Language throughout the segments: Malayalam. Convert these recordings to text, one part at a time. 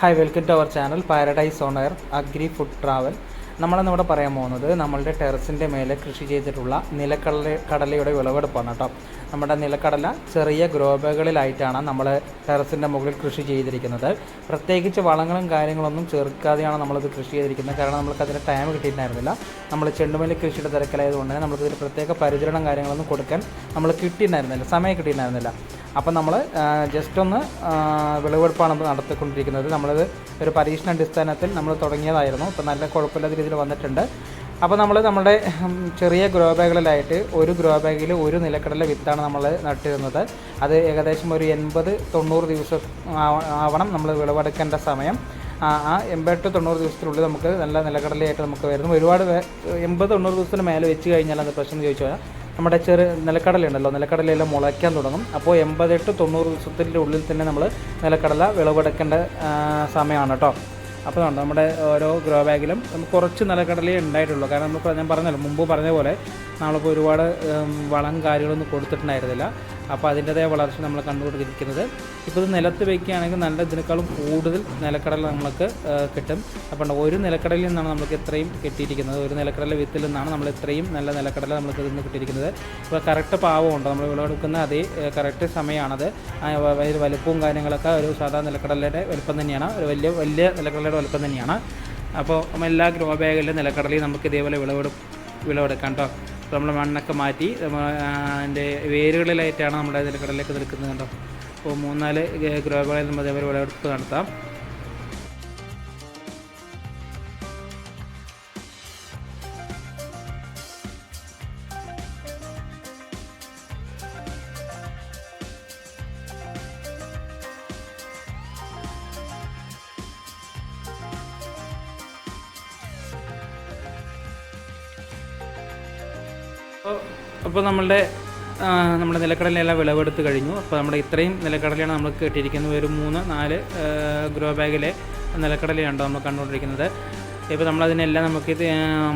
Hi welcome to our channel paradise air agri food travel നമ്മളിന്ന് ഇവിടെ പറയാൻ പോകുന്നത് നമ്മളുടെ ടെറസിന്റെ മേലെ കൃഷി ചെയ്തിട്ടുള്ള നിലക്കടല കടലയുടെ വിളവെടുപ്പാണ് കേട്ടോ. നമ്മുടെ നിലക്കടല ചെറിയ ഗ്രോബകളിലായിട്ടാണ് നമ്മൾ ടെറസിന്റെ മുകളിൽ കൃഷി ചെയ്തിരിക്കുന്നത്. പ്രത്യേകിച്ച് വളങ്ങളും കാര്യങ്ങളൊന്നും ചേർക്കാതെയാണ് നമ്മളിത് കൃഷി ചെയ്തിരിക്കുന്നത്. കാരണം നമുക്ക് അതിന് ടൈം കിട്ടിയിട്ടുണ്ടായിരുന്നില്ല. നമ്മൾ ചെണ്ടുമല്ലി കൃഷിയുടെ തിരക്കിലായതുകൊണ്ട് തന്നെ നമ്മൾക്ക് ഇതിന് പ്രത്യേക പരിചരണം കാര്യങ്ങളൊന്നും കൊടുക്കാൻ നമ്മൾ കിട്ടിയിട്ടുണ്ടായിരുന്നില്ല. സമയം കിട്ടിയിട്ടുണ്ടായിരുന്നില്ല. അപ്പം നമ്മൾ ജസ്റ്റ് ഒന്ന് വിളവെടുപ്പാണ് നമ്മൾ നടത്തിക്കൊണ്ടിരിക്കുന്നത്. നമ്മളത് ഒരു പരീക്ഷണ അടിസ്ഥാനത്തിൽ നമ്മൾ തുടങ്ങിയതായിരുന്നു. ഇപ്പം നല്ല കുഴപ്പമില്ലാത്ത രീതിയിൽ വന്നിട്ടുണ്ട്. അപ്പോൾ നമ്മൾ നമ്മുടെ ചെറിയ ഗ്രോ ബാഗുകളിലായിട്ട് ഒരു ഗ്രോ ബാഗിൽ ഒരു നിലക്കടല വിത്താണ് നമ്മൾ നട്ടിരുന്നത്. അത് ഏകദേശം ഒരു എൺപത് തൊണ്ണൂറ് ദിവസം ആവണം നമ്മൾ വിളവെടുക്കേണ്ട സമയം. ആ എൺപത് തൊണ്ണൂറ് ദിവസത്തിനുള്ളിൽ നമുക്ക് നല്ല നിലക്കടലയായിട്ട് നമുക്ക് വരുന്നു. ഒരുപാട് എൺപത് തൊണ്ണൂറ് ദിവസത്തിന് മേലെ വെച്ച് കഴിഞ്ഞാൽ അത് പ്രശ്നം ചോദിച്ചു നമ്മുടെ ചെറു നിലക്കടല ഉണ്ടല്ലോ നിലക്കടലയെല്ലാം മുളയ്ക്കാൻ തുടങ്ങും. അപ്പോൾ എൺപത് ടു തൊണ്ണൂറ് ദിവസത്തിന്റെ ഉള്ളിൽ തന്നെ നമ്മൾ നിലക്കടല വിളവെടുക്കേണ്ട സമയമാണ് കേട്ടോ. അപ്പോൾ നമ്മുടെ ഓരോ ഗ്രോ ബാഗിലും നമുക്ക് കുറച്ച് നിലക്കടലേ ഉണ്ടായിട്ടുള്ളൂ. കാരണം നമ്മൾ ഞാൻ പറഞ്ഞല്ലോ മുമ്പ് പറഞ്ഞ പോലെ നമ്മളിപ്പോൾ ഒരുപാട് വളം കാര്യങ്ങളൊന്നും കൊടുത്തിട്ടുണ്ടായിരുന്നില്ല. അപ്പോൾ അതിന്റെതായ വളർച്ച നമ്മൾ കണ്ടുകൊണ്ടിരിക്കുന്നത് ഇപ്പോൾ ഇത് നിലത്ത് വയ്ക്കുകയാണെങ്കിൽ നല്ല ഇതിനേക്കാളും കൂടുതൽ നിലക്കടല നമുക്ക് കിട്ടും. അപ്പോൾ ഒരു നിലക്കടലിൽ നിന്നാണ് നമുക്ക് ഇത്രയും കിട്ടിയിരിക്കുന്നത്. ഒരു നിലക്കടല വിത്തിൽ നിന്നാണ് നമ്മൾ ഇത്രയും നല്ല നിലക്കടല നമുക്ക് ഇതിൽ നിന്ന് കിട്ടിയിരിക്കുന്നത്. ഇപ്പോൾ കറക്റ്റ് പാവമുണ്ട് നമ്മൾ വിളവെടുക്കുന്ന അതേ കറക്റ്റ് സമയമാണത്. വലുപ്പവും കാര്യങ്ങളൊക്കെ ഒരു സാധാരണ നിലക്കടലയുടെ വലുപ്പം തന്നെയാണ്. ഒരു വലിയ വലിയ നിലക്കടലയുടെ വലുപ്പം തന്നെയാണ്. അപ്പോൾ എല്ലാ ഗ്രോ ബാഗിലും നിലക്കടലയും നമുക്ക് ഇതേപോലെ വിളവെടു വിളവെടുക്കാം കേട്ടോ. അപ്പോൾ നമ്മൾ മണ്ണൊക്കെ മാറ്റി അതിന്റെ വേരുകളിലായിട്ടാണ് നമ്മുടെ നിലക്കടലൊക്കെ നിൽക്കുന്നത് കണ്ടോ? അപ്പോൾ മൂന്നാൽ ഗ്രോ ബാഗിൽ നമ്മൾ അതേപോലെ വിളവെടുപ്പ് നടത്താം. അപ്പോൾ നമ്മളുടെ നമ്മുടെ നിലക്കടലയെല്ലാം വിളവെടുത്ത് കഴിഞ്ഞു. അപ്പോൾ നമ്മുടെ ഇത്രയും നിലക്കടലയാണ് നമ്മൾ കിട്ടിയിരിക്കുന്നത്. ഒരു മൂന്ന് നാല് ഗ്രോ ബാഗിലെ നിലക്കടലയാണ് നമ്മൾ കണ്ടുകൊണ്ടിരിക്കുന്നത്. ഇപ്പോൾ നമ്മളതിനെല്ലാം നമുക്ക്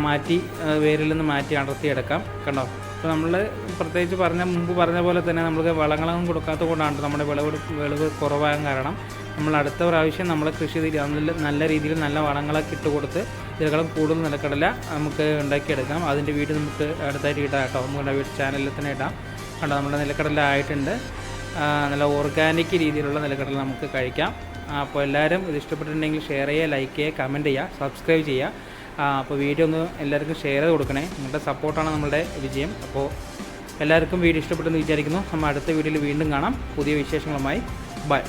മാറ്റി വേരിൽ നിന്ന് മാറ്റി അടർത്തിയെടുക്കാം. കണ്ടോ? അപ്പോൾ നമ്മൾ പ്രത്യേകിച്ച് പറഞ്ഞ മുമ്പ് പറഞ്ഞ പോലെ തന്നെ നമുക്ക് വളങ്ങളൊന്നും കൊടുക്കാത്തത് കൊണ്ടാണ് നമ്മുടെ വിളവ് വിളവ് കുറവാകാൻ കാരണം. നമ്മൾ അടുത്ത പ്രാവശ്യം നമ്മൾ കൃഷി നല്ല രീതിയിൽ നല്ല വളങ്ങളൊക്കെ ഇട്ട് കൊടുത്ത് ഇതിനേക്കാളും കൂടുതൽ നിലക്കടല നമുക്ക് ഉണ്ടാക്കിയെടുക്കാം. അതിന്റെ വീഡിയോ നമുക്ക് അടുത്തായിട്ട് ഇടാം കേട്ടോ. നമ്മുടെ വീട് ചാനലിൽ തന്നെ ഇടാം. കണ്ടോ നമ്മുടെ നിലക്കടല ആയിട്ടുണ്ട്. നല്ല ഓർഗാനിക് രീതിയിലുള്ള നിലക്കടല നമുക്ക് കഴിക്കാം. അപ്പോൾ എല്ലാവരും ഇത് ഇഷ്ടപ്പെട്ടിട്ടുണ്ടെങ്കിൽ ഷെയർ ചെയ്യുക ലൈക്ക് ചെയ്യുക കമന്റ് ചെയ്യുക സബ്സ്ക്രൈബ് ചെയ്യുക. അപ്പോൾ വീഡിയോ ഒന്ന് എല്ലാവർക്കും ഷെയർ ചെയ്ത് കൊടുക്കണേ. നിങ്ങളുടെ സപ്പോർട്ടാണ് നമ്മുടെ വിജയം. അപ്പോൾ എല്ലാവർക്കും വീഡിയോ ഇഷ്ടപ്പെട്ടെന്ന് വിചാരിക്കുന്നു. നമ്മൾ അടുത്ത വീഡിയോയിൽ വീണ്ടും കാണാം. പുതിയ വിശേഷങ്ങളുമായി. ബൈ